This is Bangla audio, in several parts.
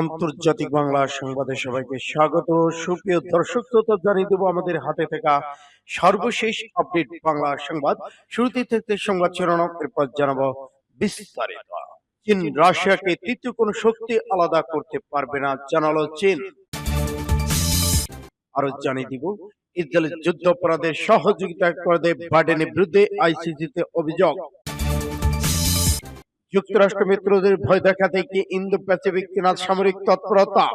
আন্তর্জাতিক বাংলা সংবাদে সবাইকে স্বাগত। সুপ্রিয় দর্শক শ্রোতা, জানিয়ে দেবো আমাদের হাতে থাকা সর্বশেষ আপডেট বাংলা সংবাদ। শুরুতে থাকতে সংবাদ শিরোনাম, এরপর জানাব বিস্তারিত। চীন, রাশিয়াকে তৃতীয় কোন শক্তি আলাদা করতে পারবে না, জানালো চীন। আরও জানিয়ে দিব, ইসরায়েলের যুদ্ধ অপরাধের সহযোগিতা করে বাইডেনের বিরুদ্ধে আইসিসিতে অভিযোগ। যুক্তরাষ্ট্র মিত্রদের ভয় দেখাতে গিয়ে ইন্দো প্যাসিফিক চীনা সামরিক তৎপরতা।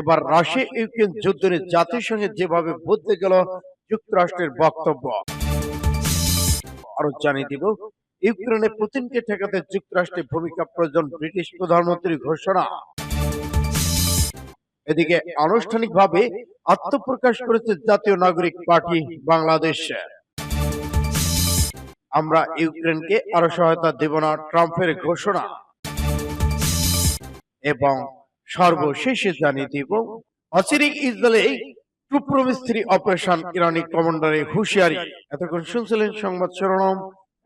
এবার রাশিয়া ইউক্রেন যুদ্ধের জাতিসংঘে যেভাবে বদলে গেল যুক্তরাষ্ট্রের বক্তব্য। আরও জানিয়ে দিব, ইউক্রেনে পুতিনকে ঠেকাতে যুক্তরাষ্ট্রের ভূমিকা প্রয়োজন ব্রিটিশ প্রধানমন্ত্রীর ঘোষণা। এদিকে আনুষ্ঠানিকভাবে আত্মপ্রকাশ করেছে জাতীয় নাগরিক পার্টি বাংলাদেশ। আমরা ইউক্রেনকে আরও সহায়তা দেব না, ট্রাম্পের ঘোষণা। এবং সর্বশেষে জানিয়ে দিব, অচিরিক ইসরায়েলে টুপ্রমিস্ত্রি অপারেশন ইরানি কমান্ডারের হুঁশিয়ারি। এতক্ষণ শুনছিলেন সংবাদ শিরোনাম,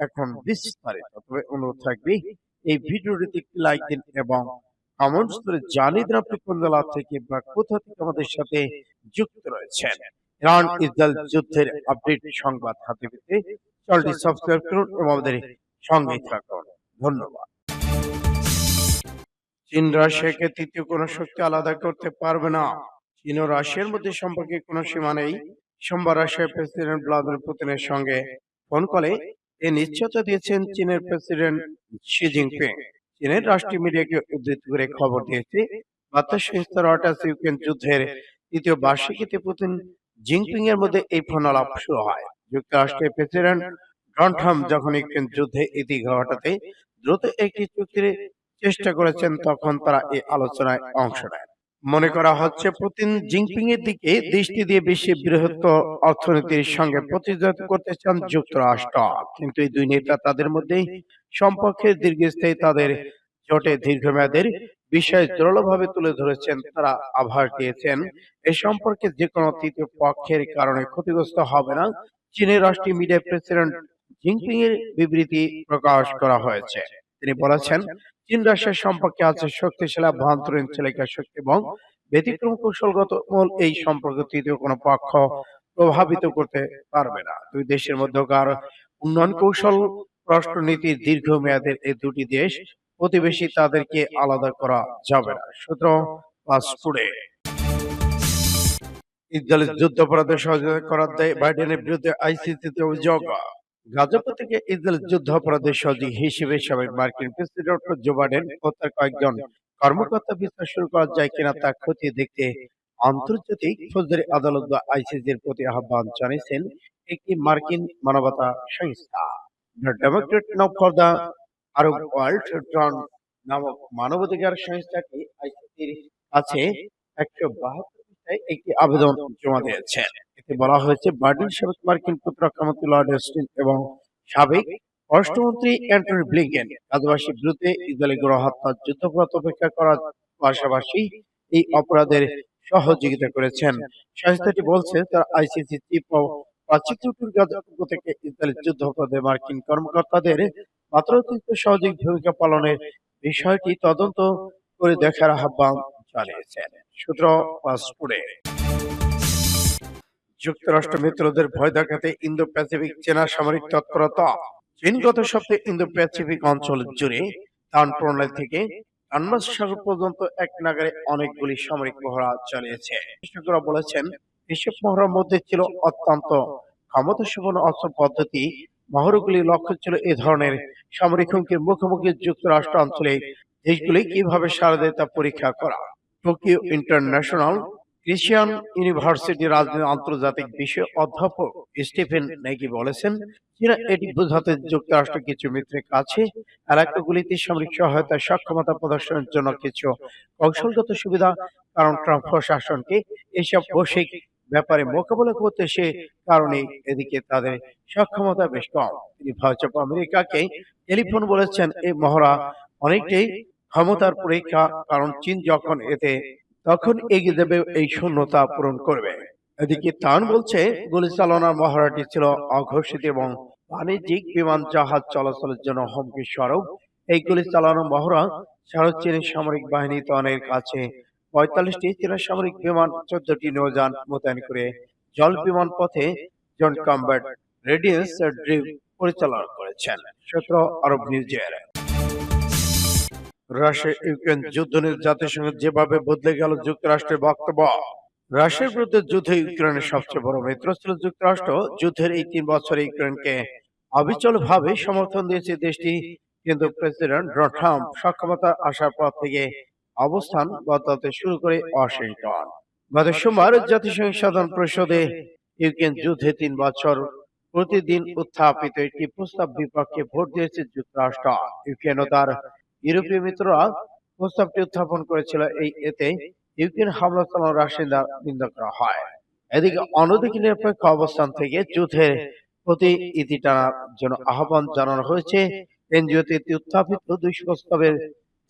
এখন বিস্তারিত। তবে অনুরোধ থাকবে, এই ভিডিওটিতে একটি লাইক দিন এবং কমেন্টস করে জানিয়ে দিন আপনি কোন জেলা থেকে বা কোথা থেকে আমাদের সাথে যুক্ত রয়েছেন। ইরান ইসরায়েল যুদ্ধের আপডেট সংবাদ হাতে পেতে চ্যানেলটি সাবস্ক্রাইব করুন এবং আমাদের সঙ্গেই থাকুন। ধন্যবাদ। চীন রাশিয়াকে তৃতীয় কোন শক্তি আলাদা করতে পারবে না। চীন ও রাশিয়ার মধ্যে সম্পর্কে কোনো সীমা নেই। সোমবার রাশিয়ার প্রেসিডেন্ট ভ্লাদিমির পুতিনের সঙ্গে ফোন কলে এ নিশ্চয়তা দিয়েছেন চীনের প্রেসিডেন্ট শি জিনপিং। চীনের রাষ্ট্রীয় মিডিয়াকে উদ্ধৃত করে খবর দিয়েছে বার্তা সংস্থা রয়টার্স ইউক্রেন যুদ্ধের তৃতীয় বার্ষিকীতে পুতিন জিনপিং এর মধ্যে এই ফোন আলাপ শুরু হয়। যুক্তরাষ্ট্রের প্রেসিডেন্ট ডোনাল্ড ট্রাম্প যখন ইউক্রেন যুদ্ধে ইতি ঘটাতে দ্রুত একটি চুক্তির চেষ্টা করেছেন, তখন তারা এই আলোচনায় অংশ নেয় মনে করা হচ্ছে পুতিন জিনপিং এর দিকে দৃষ্টি দিয়ে বিশ্বের বৃহত্তর অর্থনীতির সঙ্গে প্রতিযোগিতা করতে চান যুক্তরাষ্ট্র। কিন্তু এই দুই নেতা তাদের মধ্যেই সম্পর্কের দীর্ঘস্থায়ী, তাদের জোটে দীর্ঘমেয়াদের বিষয় জোরালোভাবে তুলে ধরেছেন, তারা আভাস দিয়েছেন, এ সম্পর্কে যে কোনো তৃতীয় পক্ষের কারণে ক্ষতিগ্রস্ত হবে না চীনের রাষ্ট্রীয় মিডিয়া প্রেসিডেন্ট জিনপিং এর বিবৃতি প্রকাশ করা হয়েছে। তিনি বলেছেন, চীন রাশিয়ার সম্পর্কে আছে শক্তিশালী আভ্যন্তরীণ চালিকা শক্তি এবং ব্যতিক্রম কৌশলগত মূল এই সম্পর্ক তৃতীয় কোনো পক্ষ প্রভাবিত করতে পারবে না। দুই দেশের মধ্যকার উন্নয়ন কৌশল, রাষ্ট্রনীতির দীর্ঘমেয়াদের এই দুটি দেশ প্রতিবেশী তাদেরকে আলাদা করা যাবে না। সূত্র পাসপোর্টে ইসরায়েলের যুদ্ধাপরাধে সহযোগিতা করার দায়ে বাইডেনের বিরুদ্ধে আইসিসিতে অভিযোগ। গাজাপুর থেকে ইসরায়েল যুদ্ধাপরাধের সহযোগী হিসেবে সাবেক মার্কিন প্রেসিডেন্ট জো বাইডেন ও তার কয়েকজন কর্মকর্তা বিচার শুরু করা যায় কিনা তা খতিয়ে দেখতে আন্তর্জাতিক ফৌজদারি আদালত বা আইসিসির প্রতি আহ্বান জানিয়েছেন একটি মার্কিন মানবতা সংস্থা। The Democrat now for the Arab world ড্রন নামক মানবাধিকার সংস্থাটি আইসিসির কাছে একশো বাহাত্তর একটি আবেদন জমা দিয়েছে এতে বলা হয়েছে বার্ডিন সাবেক মার্কিন প্রতিরক্ষামন্ত্রী লর্ড অস্টিন এবং সাবেক পররাষ্ট্রমন্ত্রী অ্যান্টনি ব্লিংকেন। গাজাবাসীর বিরুদ্ধে ইসরায়েলি গণহত্যা যুদ্ধপরাধ উপেক্ষা করার পাশাপাশি এই অপরাধের সহযোগিতা করেছেন। সংস্থাটি বলছে তারা আইসিসি চিফ ও প্রসিকিউটর গাজাপক্ষ থেকে ইসরায়েলের যুদ্ধাপরাধে মার্কিন কর্মকর্তাদের মাত্রাতিরিক্ত সহযোগী ভূমিকা পালনের বিষয়টি তদন্ত করে দেখার আহ্বান চালিয়েছেন সূত্র পাসপোর্টে যুক্তরাষ্ট্র মিত্রদের ভয় দেখাতে ইন্দো প্যাসিফিক চেনা সামরিক তৎপরতা। চীন গত সপ্তাহে ইন্দো প্যাসিফিক অঞ্চল জুড়ে তান প্রণালী থেকে আন্নাস সাগর পর্যন্ত এক নাগারে অনেকগুলি সামরিক মহড়া চালিয়েছে। বিশেষজ্ঞরা বলেছেন এসব মহড়ার মধ্যে ছিল অত্যন্ত ক্ষমতাসম্পন্ন অস্ত্র পদ্ধতি। মহড়াগুলির লক্ষ্য ছিল এ ধরনের সামরিক হুমকির মুখোমুখি যুক্তরাষ্ট্র অঞ্চলে দেশগুলি কীভাবে সারা দেয় তা পরীক্ষা করা। টোকিও ইন্টারন্যাশনাল ক্রিশ্চিয়ান ইউনিভার্সিটি রাজনীতি আন্তর্জাতিক বিষয় অধ্যাপক স্টিফেন নেগি বলেছেন, চীনা এটি বোঝাতে যুক্তরাষ্ট্র কিছু মিত্রের কাছে এলাকাগুলিতে সামরিক সহায়তা সক্ষমতা প্রদর্শনের জন্য কিছু কৌশলগত সুবিধা, কারণ ট্রাম্প প্রশাসনকে এসব বৈশ্বিক ব্যাপারে মোকাবেলা করতে সে কারণে এদিকে তাদের সক্ষমতা বেশ কম। তিনি অফ আমেরিকাকে টেলিফোন বলেছেন, এই মহড়া অনেকটাই ক্ষমতার পরীক্ষা, কারণ চীন যখন এতে, তখন এগিয়ে দেবে এই শূন্যতা পূরণ করবে। এদিকে তান বলছে গুলি চালনার মহড়াটি ছিল অঘোষিত এবং বাণিজ্যিক বিমান জাহাজ চলাচলের জন্য হুমকি স্বরূপ। এই গুলি চালানো মহড়া সাড়ে চীনের সামরিক বাহিনী তনের কাছে পঁয়তাল্লিশটি চীনা সামরিক বিমান, চোদ্দটি নৌযান মোতায়েন করে জল বিমান পথে জন কম্ব্যাট রেডিয়েন্স ড্রিভ পরিচালনা করেছেন। সূত্র আরব নিউজের। রাশিয়া ইউক্রেন যুদ্ধ নিয়ে জাতিসংঘ যেভাবে বদলে গেল যুক্তরাষ্ট্রের বক্তব্য রাশিয়ার বিরুদ্ধে যুদ্ধে ইউক্রেনের সবচেয়ে বড় মিত্র ছিল যুক্তরাষ্ট্র যুদ্ধের এই তিন বছরে ইউক্রেনকে অবিচল ভাবে সমর্থন দিয়েছে দেশটি কিন্তু প্রেসিডেন্ট ডোনাল্ড ট্রাম্প। সক্ষমতা আসার পর থেকে অবস্থান বদলাতে শুরু করে ওয়াশিংটন। গত সোমবার জাতিসংঘ সাধারণ পরিষদে ইউক্রেন যুদ্ধে তিন বছর প্রতিদিন উত্থাপিত একটি প্রস্তাব বিপক্ষে ভোট দিয়েছে যুক্তরাষ্ট্র। ইউক্রেন ও তার ইউরোপীয় মিত্ররা প্রস্তাবটি উত্থাপন করেছিল এই এতে ইউক্রেন হামলা চালানো রাশিয়ার নিন্দা করা হয়। এদিকে অন্যদিকে নিরপেক্ষ অবস্থান থেকে যুদ্ধের প্রতি ইতি টানার জন্য আহ্বান জানানো হয়েছে। এনজিওতে উত্থাপিত দুই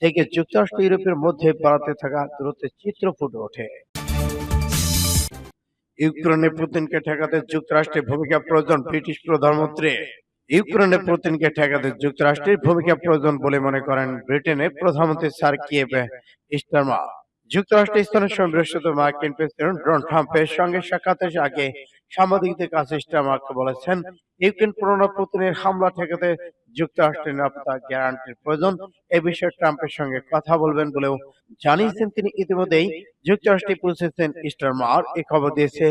থেকে যুক্তরাষ্ট্র, ইউরোপের মধ্যে বাড়াতে থাকা দূরত্বের চিত্র ফুটে ওঠে। ইউক্রেনে পুতিনকে ঠেকাতে যুক্তরাষ্ট্রের ভূমিকা প্রয়োজন ব্রিটিশ প্রধানমন্ত্রী ইউক্রেনে পুতিনকে ঠেকাতে যুক্তরাষ্ট্রের ভূমিকা প্রয়োজন বলে মনে করেন ব্রিটেনের প্রধানমন্ত্রী স্যার কিয়েভ স্টারমার যুক্তরাষ্ট্রের স্থানের সময় বৃহস্পতিবার মার্কিন প্রেসিডেন্ট ডোনাল্ড ট্রাম্পের সঙ্গে সাক্ষাতের আগে সাংবাদিকদের কাছে স্টারমার্ক বলেছেন ইউক্রেন পুরোনো পুতিনের হামলা ঠেকাতে যুক্তরাষ্ট্রের নিরাপত্তা গ্যারান্টির প্রয়োজন। এ বিষয়ে ট্রাম্পের সঙ্গে কথা বলবেন বলেও জানিয়েছেন তিনি ইতিমধ্যেই। যুক্তরাষ্ট্রে পৌঁছেছেন স্টারমার এ খবর দিয়েছে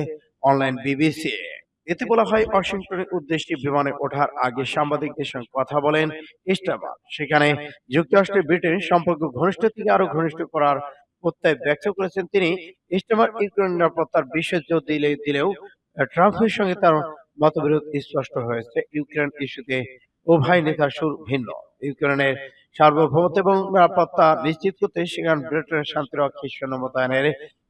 অনলাইন বিবিসি। এতে বলা হয় ওয়াশিংটনের উদ্দেশ্যে বিমানে ওঠার আগে সাংবাদিকদের সঙ্গে কথা বলেন স্টারমার সেখানে যুক্তরাষ্ট্রের ব্রিটেন সম্পর্ক ঘনিষ্ঠ থেকে আরও ঘনিষ্ঠ করার প্রত্যয় ব্যক্ত করেছেন তিনি। ইস্টামার ইউক্রেন নিরাপত্তার বিষয়ে জোর দিলে, দিলেও ট্রাম্পের সঙ্গে তার মতবিরোধ স্পষ্ট হয়েছে। ইউক্রেন ইস্যুতে উভয় নেতার সুর ভিন্ন। ইউক্রেনের সার্বভৌমত্ব এবং নিরাপত্তা নিশ্চিত করতে সেখানে ব্রিটেনের শান্তিরক্ষী সৈন্য মোতায়েনের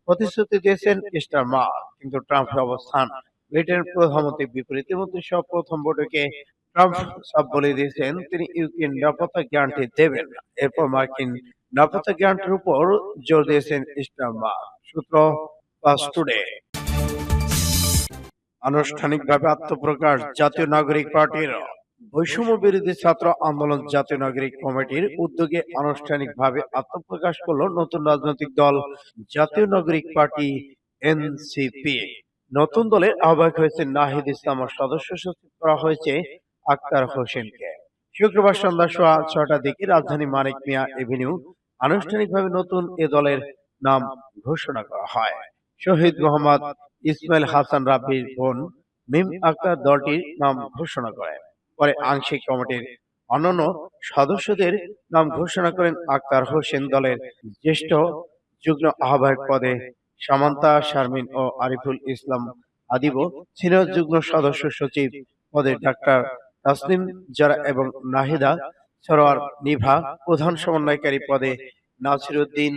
প্রতিশ্রুতি দিয়েছেন স্টারমার কিন্তু ট্রাম্পের অবস্থান ব্রিটেনের প্রধানমন্ত্রী বিপরীত সহ প্রথম বৈঠকে ট্রাম্প সব বলে দিয়েছেন তিনি ইউক্রেন নিরাপত্তা গ্যারান্টি দেবেন। এরপর মার্কিন নিরাপত্তা গ্যারান্টির উপর জোর দিয়েছেন স্টারমার সূত্র পাস টুডে। আনুষ্ঠানিকভাবে আত্মপ্রকাশ জাতীয় নাগরিক পার্টির বৈষম্য বিরোধী ছাত্র আন্দোলন জাতীয় নাগরিক কমিটির উদ্যোগে আনুষ্ঠানিকভাবে আত্মপ্রকাশ করল নতুন রাজনৈতিক দল জাতীয় নাগরিক পার্টি এনসিপি। নতুন দলের আহ্বায়ক হয়েছে নাহিদ ইসলাম ও সদস্য সচিব করা হয়েছে আক্তার হোসেনকে। শুক্রবার সন্ধ্যা সোয়া ছটার দিকে রাজধানী মানিক মিয়া এভিনিউ আনুষ্ঠানিকভাবে নতুন এ দলের নাম ঘোষণা করা হয়। শহীদ মোহাম্মদ ইসমাইল হাসান রাব্বির বোন মিম আক্তার দলটির নাম ঘোষণা করেন। পরে আংশিক কমিটির অন্যান্য সদস্যদের নাম ঘোষণা করেন আক্তার হোসেন দলের জ্যেষ্ঠ যুগ্ম আহ্বায়ক পদে সামান্তা শারমিন ও আরিফুল ইসলাম আদিব সিনিয়র যুগ্ম সদস্য সচিব পদে ডাক্তার তাসলিম জারা এবং নাহিদা সরোয়ার নিভা প্রধান সমন্বয়কারী পদে নাসিরুদ্দিন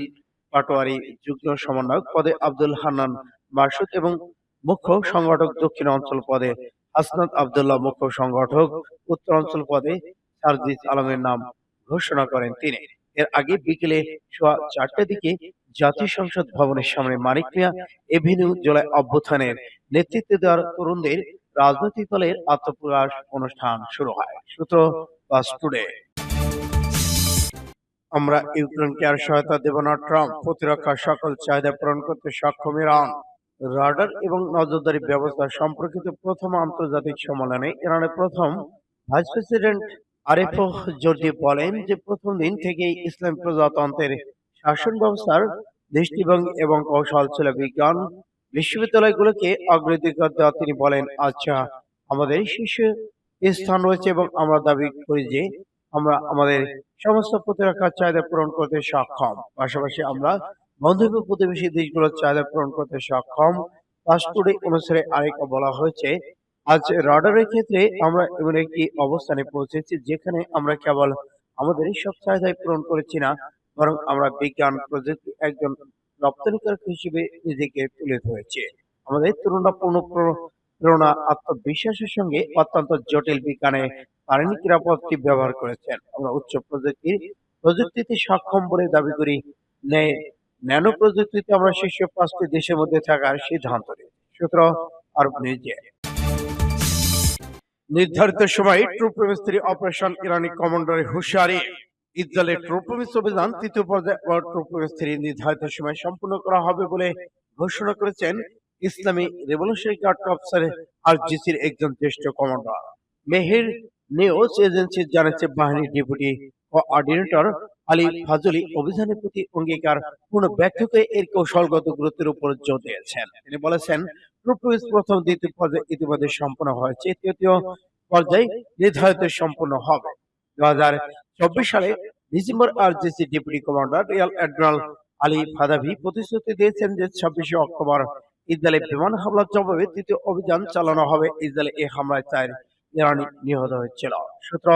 পাটোয়ারি যুগ্ম সমন্বয়ক পদে আব্দুল হান্নান মাসুদ এবং মুখ্য সংগঠক দক্ষিণ অঞ্চল পদে হাসনাত আবদুল্লাহ মুখ্য সংগঠক উত্তর অঞ্চল পদে সার্জিস আলমের নাম ঘোষণা করেন তিনি। এর আগে বিকেলে সোয়া চারটার দিকে জাতীয় সংসদ ভবনের সামনে মানিক মিয়া এভিনিউ জুলাই অভ্যুত্থানের নেতৃত্ব দেওয়ার তরুণদের রাজনৈতিক দলের আত্মপ্রকাশ অনুষ্ঠান শুরু হয়। সূত্র টুডে আমরা ইউক্রেনকে আর সহায়তা দেব না, ট্রাম্প প্রতিরক্ষা সকল চাহিদা পূরণ করতে সক্ষম ইরান। রাডার এবং নজরদারি ব্যবস্থা সম্পর্কিত প্রথম আন্তর্জাতিক সম্মেলনে ইরানের প্রথম ভাইস প্রেসিডেন্ট আরিফ জোরদি বলেন যে প্রথম দিন থেকেই ইসলাম প্রজাতন্ত্রের শাসন ব্যবস্থার দৃষ্টিভঙ্গি এবং কৌশল ছিল বিজ্ঞান বিশ্ববিদ্যালয়গুলোকে অগ্রাধিকার দেওয়া। তিনি বলেন আচ্ছা আমাদের শীর্ষে স্থান রয়েছে এবং আমরা দাবি করি যে আমরা আমাদের সমস্ত প্রতিরক্ষার চাহিদা পূরণ করতে সক্ষম। পাশাপাশি আমরা বন্ধুত্ব প্রতিবেশী দেশগুলোর চাহিদা পূরণ করতে সক্ষম। পাসপোর্টে অনুসারে আরেক বলা হয়েছে, আজ রাডারের ক্ষেত্রে আমরা এমন একটি অবস্থানে পৌঁছেছি যেখানে আমরা কেবল আমাদের সব চাহিদাই পূরণ করেছি না বরং আমরা বিজ্ঞান প্রযুক্তি একজন রপ্তানিকারক হিসেবে নিজেকে তুলে ধরেছে। আমাদের তুলনাপূর্ণ প্র- প্রেরণা, আত্মবিশ্বাসের সঙ্গে অত্যন্ত জটিল বিজ্ঞানে পারমিক নিরাপত্তি ব্যবহার করেছেন। আমরা উচ্চ প্রযুক্তির প্রযুক্তিতে সক্ষম বলে দাবি করি ন্যায় ন্যানো প্রযুক্তিতে আমরা শীর্ষ পাঁচটি দেশের মধ্যে থাকার সিদ্ধান্ত নিই সূত্র আরব নিউজে নির্ধারিত সময় ট্রুপ মিস্ত্রি অপারেশন ইরানি কমান্ডারের হুঁশিয়ারি ইসরায়েলের ট্রোপোমিস অভিযান তৃতীয় পর্যায়ে ট্রোপোমিস থ্রি নির্ধারিত সময় সম্পূর্ণ করা হবে বলে ঘোষণা করেছেন ইসলামী রেভলিউশনারি গার্ড অফিসার আরজিসির একজন জ্যেষ্ঠ কমান্ডার। মেহের নিউজ এজেন্সি জানাচ্ছে, বাহিনীর ডেপুটি কোঅর্ডিনেটর আলী ফাজলি অভিযানের প্রতি অঙ্গীকার পূর্ণ ব্যর্থকে এর কৌশলগত গুরুত্বের উপর জোর দিয়েছেন। তিনি বলেছেন ট্রুপোমিস প্রথম, দ্বিতীয় পর্যায়ে ইতিমধ্যে সম্পন্ন হয়েছে, তৃতীয় পর্যায়ে নির্ধারিত সম্পন্ন হবে। দু হাজার চব্বিশ সালে December IRGC deputy commander rear admiral Ali Fadavi প্রতিশ্রুতি দিয়েছেন যে ছাব্বিশে অক্টোবর ইসরায়েলের বিমান হামলার জবাবে তৃতীয় অভিযান চালানো হবে ইসরায়েলে এই হামলায় চার ইরানি নিহত হয়েছিল। সূত্র